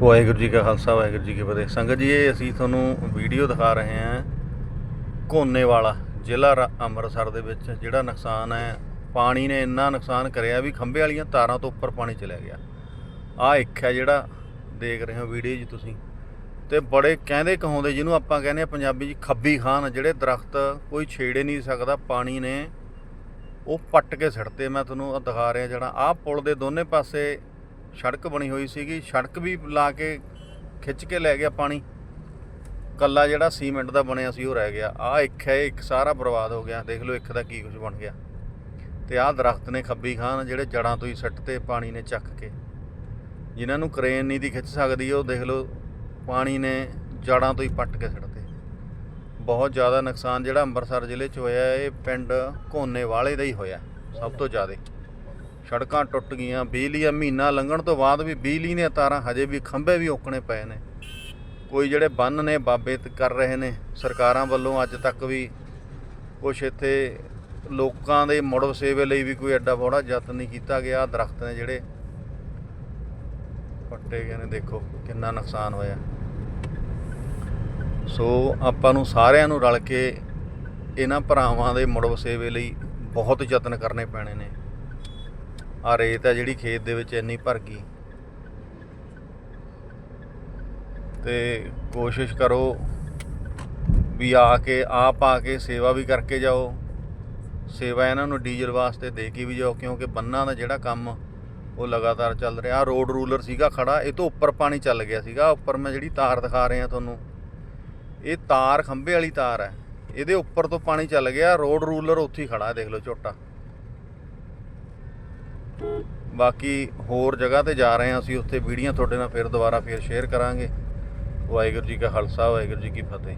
ਵਾਹਿਗੁਰੂ ਜੀ ਕਾ ਖਾਲਸਾ, ਵਾਹਿਗੁਰੂ ਜੀ ਕੀ ਫਤਿਹ। ਸੰਗਤ ਜੀ, ਇਹ ਅਸੀਂ ਤੁਹਾਨੂੰ ਵੀਡੀਓ ਦਿਖਾ ਰਹੇ ਹਾਂ ਕੋਨੇ ਵਾਲਾ ਜ਼ਿਲ੍ਹਾ ਰ- ਅੰਮ੍ਰਿਤਸਰ ਦੇ ਵਿੱਚ, ਜਿਹੜਾ ਨੁਕਸਾਨ ਹੈ। ਪਾਣੀ ਨੇ ਇੰਨਾ ਨੁਕਸਾਨ ਕਰਿਆ ਵੀ ਖੰਭੇ ਵਾਲੀਆਂ ਤਾਰਾਂ ਤੋਂ ਉੱਪਰ ਪਾਣੀ ਚਲਿਆ ਗਿਆ। ਆਹ ਇੱਕ ਹੈ ਜਿਹੜਾ ਦੇਖ ਰਹੇ ਹੋ ਵੀਡੀਓ ਜੀ ਤੁਸੀਂ। ਤੇ ਬੜੇ ਕਹਿੰਦੇ ਕਹਾਉਂਦੇ ਜਿਹਨੂੰ ਆਪਾਂ ਕਹਿੰਦੇ ਆ ਪੰਜਾਬੀ 'ਚ ਖੱਬੀ ਖਾਨ, ਜਿਹੜੇ ਦਰਖਤ ਕੋਈ ਛੇੜੇ ਨਹੀਂ ਸਕਦਾ, ਪਾਣੀ ਨੇ ਉਹ ਪੱਟ ਕੇ ਸਿੱਟਦੇ ਮੈਂ ਤੁਹਾਨੂੰ ਦਿਖਾ ਰਿਹਾ ਜਿਹੜਾ ਆਹ ਪੁਲ ਦੇ ਦੋਨੇ ਪਾਸੇ ਸੜਕ ਬਣੀ ਹੋਈ ਸੀਗੀ। ਸੜਕ ਵੀ ਲਾ ਕੇ ਖਿੱਚ ਕੇ ਲੈ ਗਿਆ ਪਾਣੀ। ਕੱਲਾ ਜਿਹੜਾ ਸੀਮੈਂਟ ਦਾ ਬਣਿਆ ਸੀ ਉਹ ਰਹਿ ਗਿਆ। ਆਹ ਇੱਕ ਹੈ, ਇੱਕ ਸਾਰਾ ਬਰਬਾਦ ਹੋ ਗਿਆ। ਦੇਖ ਲਓ ਇੱਕ ਦਾ ਕੀ ਕੁਝ ਬਣ ਗਿਆ। ਤੇ ਆਹ ਦਰਖਤ ਨੇ ਖੱਬੀ ਖਾਨ ਜਿਹੜੇ ਜੜਾਂ ਤੋਂ ਹੀ ਸੱਟ ਤੇ ਪਾਣੀ ਨੇ ਚੱਕ ਕੇ। ਜਿਨ੍ਹਾਂ ਨੂੰ ਕਰੇਨ ਨਹੀਂ ਦੀ ਖਿੱਚ ਸਕਦੀ, ਉਹ ਦੇਖ ਲਓ ਪਾਣੀ ਨੇ ਜੜਾਂ ਤੋਂ ਹੀ ਪੱਟ ਕੇ ਸਿੱਟਤੇ ਬਹੁਤ ਜ਼ਿਆਦਾ ਨੁਕਸਾਨ ਜਿਹੜਾ ਅੰਮ੍ਰਿਤਸਰ ਜ਼ਿਲ੍ਹੇ 'ਚ ਹੋਇਆ, ਇਹ ਪਿੰਡ ਘੋਨੇ ਵਾਲੇ ਦਾ ਹੀ ਹੋਇਆ, ਸਭ ਤੋਂ ਜ਼ਿਆਦਾ। ਸੜਕਾਂ ਟੁੱਟ ਗਈਆਂ, ਬਿਜਲੀ ਦਾ ਮਹੀਨਾ ਲੰਘਣ ਤੋਂ ਬਾਅਦ ਵੀ ਬਿਜਲੀ ਦੀਆਂ ਤਾਰਾਂ ਹਜੇ ਵੀ ਖੰਭੇ ਵੀ ਓਕਣੇ ਪਏ ਨੇ। ਕੋਈ ਜਿਹੜੇ ਬੰਨ ਨੇ ਬਾਬੇ ਕਰ ਰਹੇ ਨੇ, ਸਰਕਾਰਾਂ ਵੱਲੋਂ ਅੱਜ ਤੱਕ ਵੀ ਕੁਛ ਇੱਥੇ ਲੋਕਾਂ ਦੇ ਮੁੜ ਵਸੇਵੇ ਲਈ ਵੀ ਕੋਈ ਐਡਾ ਬੜਾ ਯਤਨ ਨਹੀਂ ਕੀਤਾ ਗਿਆ। ਦਰਖਤ ਨੇ ਜਿਹੜੇ ਪੱਟੇ ਗਏ ਨੇ, ਦੇਖੋ ਕਿੰਨਾ ਨੁਕਸਾਨ ਹੋਇਆ। ਸੋ ਆਪਾਂ ਨੂੰ ਸਾਰਿਆਂ ਨੂੰ ਰਲ ਕੇ ਇਹਨਾਂ ਭਰਾਵਾਂ ਦੇ ਮੁੜ ਵਸੇਵੇ ਲਈ ਬਹੁਤ ਯਤਨ ਕਰਨੇ ਪੈਣੇ ਨੇ। ਆ ਰੇਤ ਹੈ ਜਿਹੜੀ ਖੇਤ ਦੇ ਵਿੱਚ ਇੰਨੀ ਭਰ ਗਈ। ਤੇ ਕੋਸ਼ਿਸ਼ ਕਰੋ ਵੀ ਆ ਕੇ, ਆਪ ਆ ਕੇ ਸੇਵਾ ਵੀ ਕਰਕੇ ਜਾਓ। ਸੇਵਾ ਇਹਨਾਂ ਨੂੰ ਡੀਜ਼ਲ ਵਾਸਤੇ ਦੇ ਕੇ ਵੀ ਜਾਓ, ਕਿਉਂਕਿ ਬੰਨਾਂ ਦਾ ਜਿਹੜਾ ਕੰਮ ਉਹ ਲਗਾਤਾਰ ਚੱਲ ਰਿਹਾ। ਰੋਡ ਰੂਲਰ ਸੀਗਾ ਖੜਾ, ਇਹ ਤੋਂ ਉੱਪਰ ਪਾਣੀ ਚੱਲ ਗਿਆ ਸੀਗਾ। ਉੱਪਰ ਮੈਂ ਜਿਹੜੀ ਤਾਰ ਦਿਖਾ ਰਿਹਾ ਤੁਹਾਨੂੰ, ਇਹ ਤਾਰ ਖੰਭੇ ਵਾਲੀ ਤਾਰ ਹੈ। ਇਹਦੇ ਉੱਪਰ ਤੋਂ ਪਾਣੀ ਚੱਲ ਗਿਆ, ਰੋਡ ਰੂਲਰ ਉੱਥੇ ਹੀ ਖੜਾ, ਦੇਖ ਲਓ ਝੋਟਾ। ਬਾਕੀ ਹੋਰ ਜਗ੍ਹਾ ਤੇ ਜਾ ਰਹੇ ਹਾਂ ਅਸੀਂ, ਉੱਥੇ ਵੀਡੀਓ ਤੁਹਾਡੇ ਨਾਲ ਫਿਰ ਦੁਬਾਰਾ ਫਿਰ ਸ਼ੇਅਰ ਕਰਾਂਗੇ। ਵਾਹਿਗੁਰੂ ਜੀ ਕਾ ਖਾਲਸਾ, ਵਾਹਿਗੁਰੂ ਜੀ ਕੀ ਫਤਿਹ।